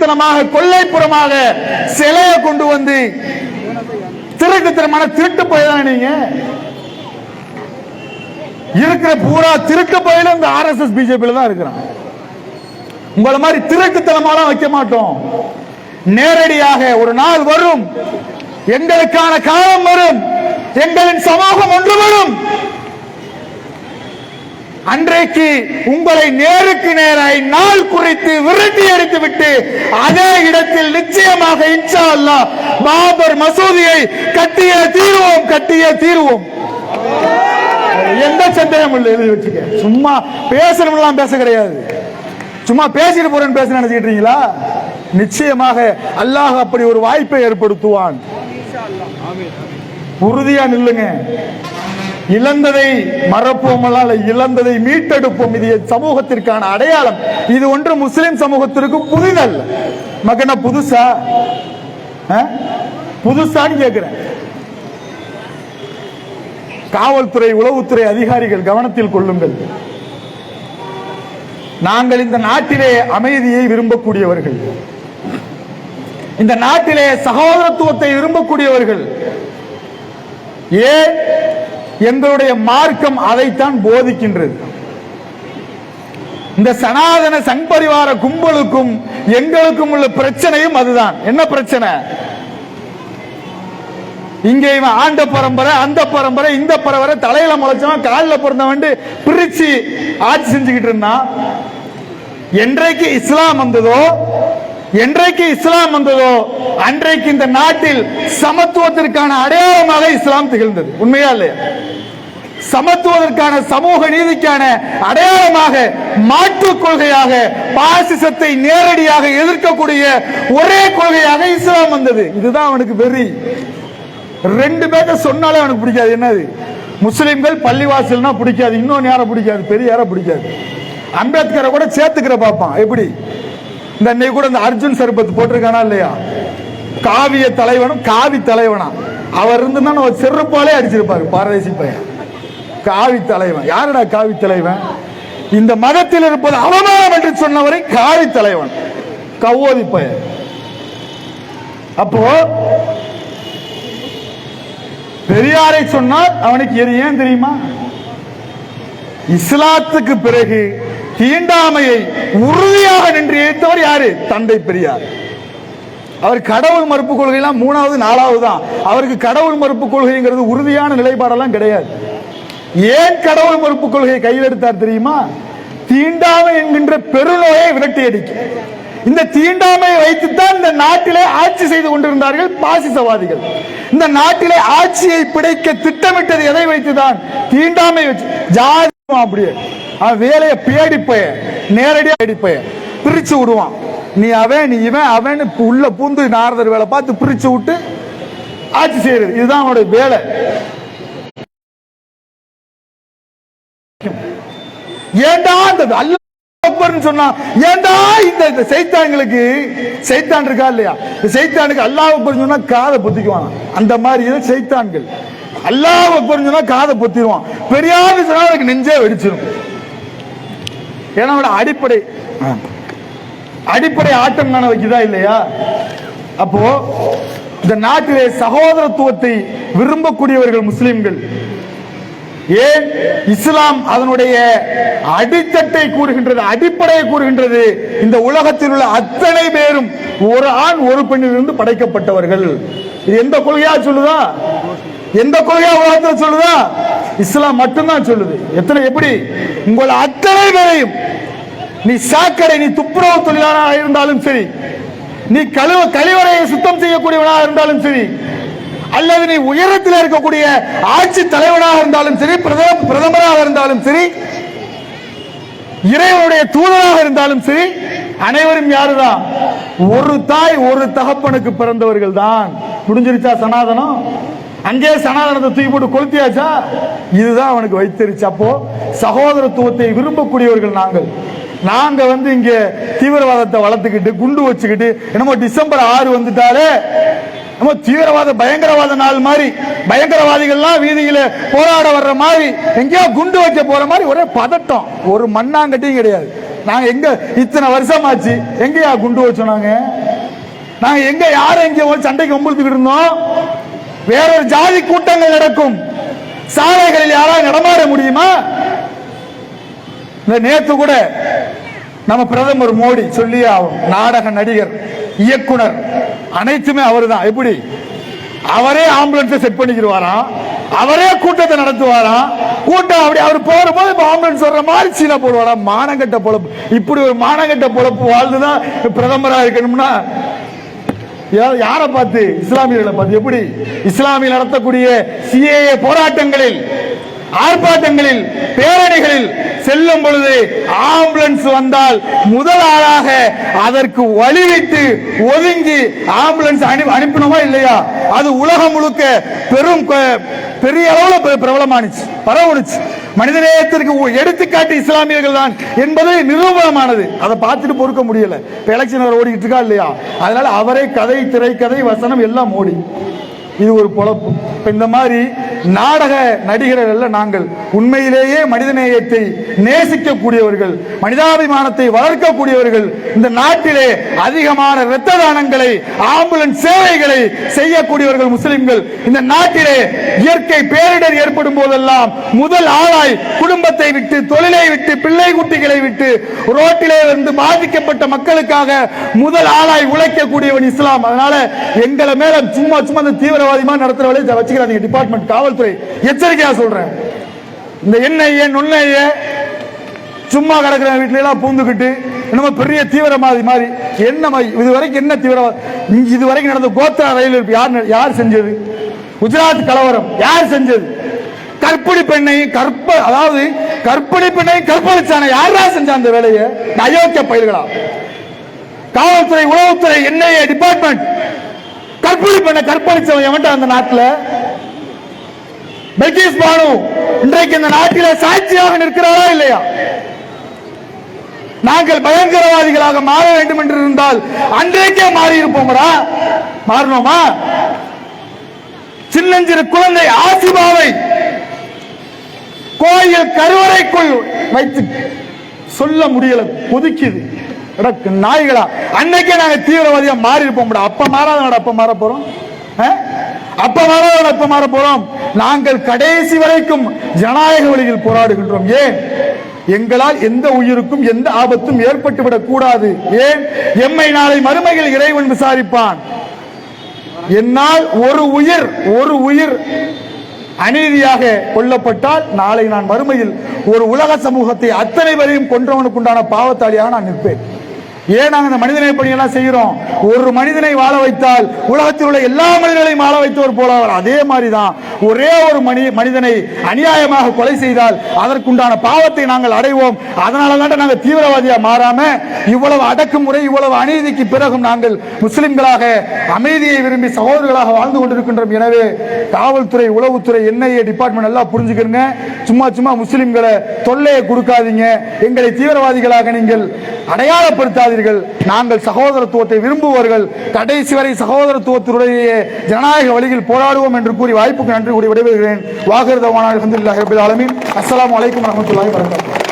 திருட்டுத்தனமாக கொள்ளைப்புறமாக சிலையை கொண்டு வந்து திருட்டுத்தனமான திருட்டு போயதான் நீங்க. இருக்கிற பூரா திருட்டு போயில இந்த ஆர்எஸ்எஸ் பிஜேபியில தான் இருக்கிறான். உங்களை மாதிரி திருட்டுத்தனமாலாம் வைக்க மாட்டோம். நேரடியாக ஒரு நாள் வரும். எங்களுக்கான காலம் வரும். எங்களின் சமூகம் ஒன்று வரும். அன்றைக்கு உங்களை நேருக்கு நேராய் நாள் குறித்து விரட்டி அடித்து விட்டு அதே இடத்தில் நிச்சயமாக இன்ஷா அல்லாஹ் பாபர் மசூதியை கட்டிய தீர்வோம் கட்டிய தீர்வோம். எந்த சந்தேகம் இல்லை எழுதி வச்சுக்க. சும்மா பேசணும்லாம் பேச கிடையாது. சும்மா பேசிட்டு போறேன்னு பேச நினைச்சுக்கிட்டீங்களா? நிச்சயமாக அல்லாஹ் அப்படி ஒரு வாய்ப்பை ஏற்படுத்துவான். உறுதியா நில்லுங்க. இழந்ததை மறப்போம் அல்ல இழந்ததை மீட்டெடுப்போம். இது சமூகத்திற்கான அடையாளம். இது ஒன்று முஸ்லிம் சமூகத்திற்கு புதிதல்ல. மகன புதுசா? புதுசான்னு கேட்கிறேன் காவல்துறை உளவுத்துறை அதிகாரிகள் கவனத்தில் கொள்ளுங்கள். நாங்கள் இந்த நாட்டிலே அமைதியை விரும்பக்கூடியவர்கள். இந்த நாட்டிலே சகோதரத்துவத்தை விரும்பக்கூடியவர்கள். ஏன்? எங்களுடைய மார்க்கம் அதைத்தான் போதிக்கின்றது. இந்த சனாதன சங்பரிவார கும்பலுக்கும் எங்களுக்கும் உள்ள பிரச்சனையும் அதுதான். என்ன பிரச்சனை? இங்கே இவன் ஆண்ட பரம்பரை அந்த பரம்பரை இந்த பரம்பரை தலையில முளைச்சவன் காலில் பிறந்தவன் பிரிச்சு ஆட்சி செஞ்சுக்கிட்டு இருந்தான். என்றைக்கு இஸ்லாம் வந்ததோ என்றைக்கு இஸ்லாம் வந்ததோ அன்றைக்கு இந்த நாட்டில் சமத்துவத்திற்கான அடையாளமாக இஸ்லாம் திகழ்ந்தது. உண்மையா இல்லையா? சமத்துவதற்கான சமூக நீதிக்கான அடையாளமாக மாற்றுக் கொள்கையாக பாசிசத்தை நேரடியாக எதிர்க்கக்கூடிய ஒரே கொள்கையாக இஸ்லாம் வந்தது. இதுதான் அவனுக்கு வெறி. ரெண்டு பேர்த்த சொன்னாலே அவனுக்கு பிடிக்காது. என்னது? முஸ்லிம்கள் பள்ளிவாசல்னா பிடிக்காது. இன்னொன்று யாரை பிடிக்காது? பெரிய யாரை பிடிக்காது. அம்பேத்கரை கூட சேர்த்துக்கிற பார்ப்பான். எப்படி? இந்த அன்னைக்கு கூட இந்த அர்ஜுன் சர்பத் போட்டிருக்கானா இல்லையா? காவிய தலைவனும் காவி தலைவனா. அவர் இருந்தா நம்ம செருப்பாலே அடிச்சிருப்பாரு பாரதேசி பையன். காவி தலைவன் யாருடா காவி தலைவன் இந்த மதத்தில் இருப்பது அவமானம் என்று சொன்னவரை காவி தலைவன் கவோதி பையன். அப்போ பெரியாரை சொன்னால் அவனுக்கு எது ஏன் தெரியுமா? இஸ்லாத்துக்கு பிறகு தீண்டாமையை உறுதியாக நின்று எதிர்த்தவர் யாரு? தந்தை பெரியார். அவர் கடவுள் மறுப்பு கொள்கையெல்லாம் மூணாவது நாலாவது தான். அவருக்கு கடவுள் மறுப்பு கொள்கைங்கிறது உறுதியான நிலைப்பாடெல்லாம் கிடையாது. ஏன் கடவுள் மறுப்பு கொள்கையை கையில் எடுத்தார் தெரியுமா? தீண்டாமை என்கின்ற பெருநோயை விரட்டி அடிக்க. இந்த தீண்டாமையை வைத்துத்தான் இந்த நாட்டிலே ஆட்சி செய்து கொண்டிருந்தார்கள் பாசிசவாதிகள். இந்த நாட்டிலே ஆட்சியை பிடைக்க திட்டமிட்டது எதை வைத்துதான்? தீண்டாமை வச்சு. ஜாதி அப்படியே. வேலையை வேலையை பேடிப்பய நேரடியா பேடிப்பய பிரிச்சு விடுவான். நீ அவன் நீ இவன் அவன் உள்ள பூந்து நாரதர் வேலை பார்த்து பிரிச்சு விட்டு ஆட்சி செய்யறது. இதுதான் அவனுடைய வேலை. ஏண்டா அந்த அல்ல சொன்னா? ஏண்டா இந்த இந்த சைத்தான்களுக்கு சைத்தான் இருக்கா இல்லையா? இந்த சைத்தானுக்கு அல்லாஹ் அக்பர் சொன்னா காதை பொத்திக்குவான். அந்த மாதிரி செய்தான்கள் சைத்தான்கள். அல்லாஹ் அக்பர் சொன்னா காதை பொத்திடுவான் பெரியாரு சொன்னா அதுக்கு நெஞ்சே வெடிச்சிடும் ஏன்னா அவட அடிப்படை அடிப்படை ஆட்டம் தானே வைக்குதா இல்லையா? அப்போ இந்த நாட்டிலே சகோதரத்துவத்தை விரும்பக்கூடியவர்கள் முஸ்லிம்கள். ஏன் இஸ்லாம் அதனுடைய அடித்தட்டை கூறுகின்றது அடிப்படையை கூறுகின்றது. இந்த உலகத்தில் உள்ள அத்தனை பேரும் ஒரு ஆண் ஒரு பெண்ணிலிருந்து படைக்கப்பட்டவர்கள். இது எந்த கொள்கையா சொல்லுதா? எந்த கொள்கையா உலகத்தில் சொல்லுதா? இஸ்லாம் மட்டும்தான் சொல்லுது. எத்தனை எப்படி? உங்கள் அத்தனை பேரையும் நீ சாக்கடை நீ துப்புரவு தொழிலாளராக இருந்தாலும் சரி நீ கழுவ கழிவறையை சுத்தம் செய்யக்கூடியவனாக இருந்தாலும் சரி அல்லது நீ உயரத்தில் இருக்கக்கூடிய ஆட்சி தலைவனாக இருந்தாலும் சரி பிரதம பிரதமராக இருந்தாலும் சரி இறைவனுடைய தூதராக இருந்தாலும் சரி அனைவரும் யாருதான்? ஒரு தாய் ஒரு தகப்பனுக்கு பிறந்தவர்கள் தான். முடிஞ்சிருச்சா சனாதனம்? அங்கே சனாதனத்தை தூக்கி போட்டு கொளுத்தியாச்சா? இதுதான் அவனுக்கு வைத்திருச்சு. அப்போ சகோதரத்துவத்தை விரும்பக்கூடியவர்கள் நாங்கள். நாங்க வந்து இங்க தீவிரவாதத்தை வளர்த்துக்கிட்டு குண்டு வச்சுக்கிட்டு என்னமோ டிசம்பர் ஆறு வந்துட்டாலே நம்ம தீவிரவாத பயங்கரவாத நாள் மாதிரி பயங்கரவாதிகள்லாம் வீதியில போராட வர்ற மாதிரி எங்கேயோ குண்டு வைக்க போற மாதிரி ஒரே பதட்டம். ஒரு மண்ணாங்கட்டியும் கிடையாது. நாங்க எங்க இத்தனை வருஷம் ஆச்சு எங்கயா குண்டு வச்சோம் நாங்க? நாங்க எங்க யாரும் எங்க சண்டைக்கு ஒம்புத்துக்கிட்டு இருந்தோம்? வேறொரு ஜாதி கூட்டங்கள் நடக்கும். சாலைகளில் யாராவது நடமாட முடியுமா? இந்த நேத்து கூட நம்ம பிரதமர் மோடி சொல்லி ஆகும் நாடக நடிகர். இயக்குனர். அனைத்துமே அவர்தான். எப்படி? அவரே ஆம்புலன்ஸை செட் பண்ணிக்கிடுவாராம் அவரே கூட்டத்தை நடத்துவாராம் கூட்டம் அப்படி அவர் போற போது இப்ப ஆம்புலன்ஸ் வர்ற மாதிரி சீனா போடுவாராம் மானங்கட்ட பொழப்பு. இப்படி ஒரு மானங்கட்ட பொழப்பு வாழ்ந்துதான் பிரதமரா இருக்கணும்னா யாரை பார்த்து? இஸ்லாமியர்களை பார்த்து. எப்படி? இஸ்லாமிய நடத்தக்கூடிய சிஏஏ போராட்டங்களில் ஆர்ப்பாட்டங்களில் பேரணிகளில் செல்லும் பொழுது ஆம்புலன்ஸ் வந்தால் முதல் ஆளாக அதற்கு வழிவிட்டு ஒதுங்கி ஆம்புலன்ஸ் அனு அனுப்பினோமா இல்லையா? அது உலகம் முழுக்க பெரும் பெரிய அளவுல பிரபலமானுச்சு பரவணுச்சு. மனிதநேயத்திற்கு எடுத்துக்காட்டு இஸ்லாமியர்கள் தான் என்பது நிரூபணமானது. அதை பார்த்துட்டு பொறுக்க முடியல. இப்போ எலெக்ஷன் ஓடிக்கிட்டு இருக்கா இல்லையா? அதனால அவரே கதை திரைக்கதை வசனம் எல்லாம் ஓடி. இது ஒரு பொழப்பு. இந்த மாதிரி நாடக நடிகர்கள் அல்ல நாங்கள் உண்மையிலேயே மனிதநேயத்தை நேசிக்கக்கூடியவர்கள் மனிதாபிமானத்தை வளர்க்கக்கூடியவர்கள் இந்த நாட்டிலே அதிகமான இரத்த தானங்களை ஆம்புலன்ஸ் சேவைகளை செய்யக்கூடியவர்கள் முஸ்லிம்கள். இந்த நாட்டிலே இயற்கை பேரிடர் ஏற்படும் போதெல்லாம் முதல் ஆளாய் குடும்பத்தை விட்டு தொழிலை விட்டு பிள்ளை குட்டிகளை விட்டு ரோட்டிலே இருந்து பாதிக்கப்பட்ட மக்களுக்காக முதல் ஆளாய் உழைக்கக்கூடியவன் இஸ்லாம். அதனால எங்களை மேல சும்மா சும்மா தீவிர இந்த தீவிரவாதிமா வச்சுக்கிறாங்க டிபார்ட்மெண்ட் காவல்துறை. எச்சரிக்கையா சொல்றேன். இந்த என்ஐஏ நுண்ணைய சும்மா கிடக்கிற வீட்டுல எல்லாம் பூந்துக்கிட்டு என்னமோ பெரிய தீவிரவாதி மாதிரி. என்ன மாதிரி இது வரைக்கும் என்ன தீவிரவாதி இது வரைக்கும் நடந்த கோத்ரா ரயில் இருப்பு யார் யார் செஞ்சது? குஜராத் கலவரம். யார் செஞ்சது? கற்பிணி பெண்ணை கற்ப அதாவது கற்பிணி பெண்ணை கற்பழிச்சான. யாரா செஞ்சா அந்த வேலையை? அயோக்கிய பயிர்களா காவல்துறை உளவுத்துறை என்ஐஏ டிபார்ட்மெண்ட் கற்பிணி பண்ண கற்பழிச்சவன் எவன்டா அந்த நாட்டில்? பிரிட்டிஷ் பானு இன்றைக்கு இந்த நாட்டில சாட்சியாக நிற்கிறாரா இல்லையா? நாங்கள் பயங்கரவாதிகளாக மாற வேண்டும் என்று இருந்தால் அன்றைக்கே மாறி இருப்போம்டா மாறணுமா? சின்னஞ்சிறு குழந்தை ஆசிபாவை கோயில் கருவறைக்குள் வைத்து சொல்ல முடியல ஒதுக்கியது நாய்களா? அன்னைக்கே நாங்க தீவிரவாதியா மாறி இருப்போம் அப்ப மாறாதவட அப்ப மாற போறோம்? ஆ? அப்ப மாறாதவட அப்ப மாற போறோம்? நாங்கள் கடைசி வரைக்கும் ஜனநாயக வழியில் போராடுகின்றோம். ஏன்? எங்களால் எந்த உயிருக்கும் எந்த ஆபத்தும் ஏற்பட்டுவிடக் கூடாது. ஏன்? எம்மை நாளை மறுமையில் இறைவன் விசாரிப்பான். என்னால் ஒரு உயிர் ஒரு உயிர் அநீதியாக கொல்லப்பட்டால் நாளை நான் மறுமையில் ஒரு உலக சமூகத்தை அத்தனை வரையும் கொன்றவனுக்குண்டான பாவத்தாளியாக நான் நிற்பேன். ஏன் நாங்கள் இந்த மனிதனை பணியெல்லாம் செய்கிறோம் ஒரு மனிதனை வாழ வைத்தால் உலகத்தில் உள்ள எல்லா மனிதர்களையும் வாழ வைத்தவர் போல அவர். அதே மாதிரி தான் ஒரே ஒரு மனி மனிதனை அநியாயமாக கொலை செய்தால் அதற்குண்டான பாவத்தை நாங்கள் அடைவோம். அதனால தான் நாங்கள் தீவிரவாதியா மாறாம இவ்வளவு அடக்குமுறை இவ்வளவு அநீதிக்கு பிறகும் நாங்கள் முஸ்லிம்களாக அமைதியை விரும்பி சகோதரர்களாக வாழ்ந்து கொண்டிருக்கின்றோம். எனவே காவல்துறை உளவுத்துறை என்ஐஏ டிபார்ட்மெண்ட் எல்லாம் புரிஞ்சுக்கிறங்க சும்மா சும்மா முஸ்லிம்களை தொல்லையை கொடுக்காதீங்க. எங்களை தீவிரவாதிகளாக நீங்கள் அடையாளப்படுத்தாதீர்கள் நாங்கள் சகோதரத்துவத்தை விரும்புவர்கள் கடைசி வரை சகோதரத்துவத்தினுடைய ஜனநாயக வழியில் போராடுவோம் என்று கூறி வாய்ப்புக்கு நன்றி கூறி விடைபெறுகிறேன். வாகர்தவான அலமதுல்லாஹி ரபில் ஆலமீன். அஸ்ஸலாமு அலைக்கும் வரஹ்மத்துல்லாஹி வரகாத்துஹு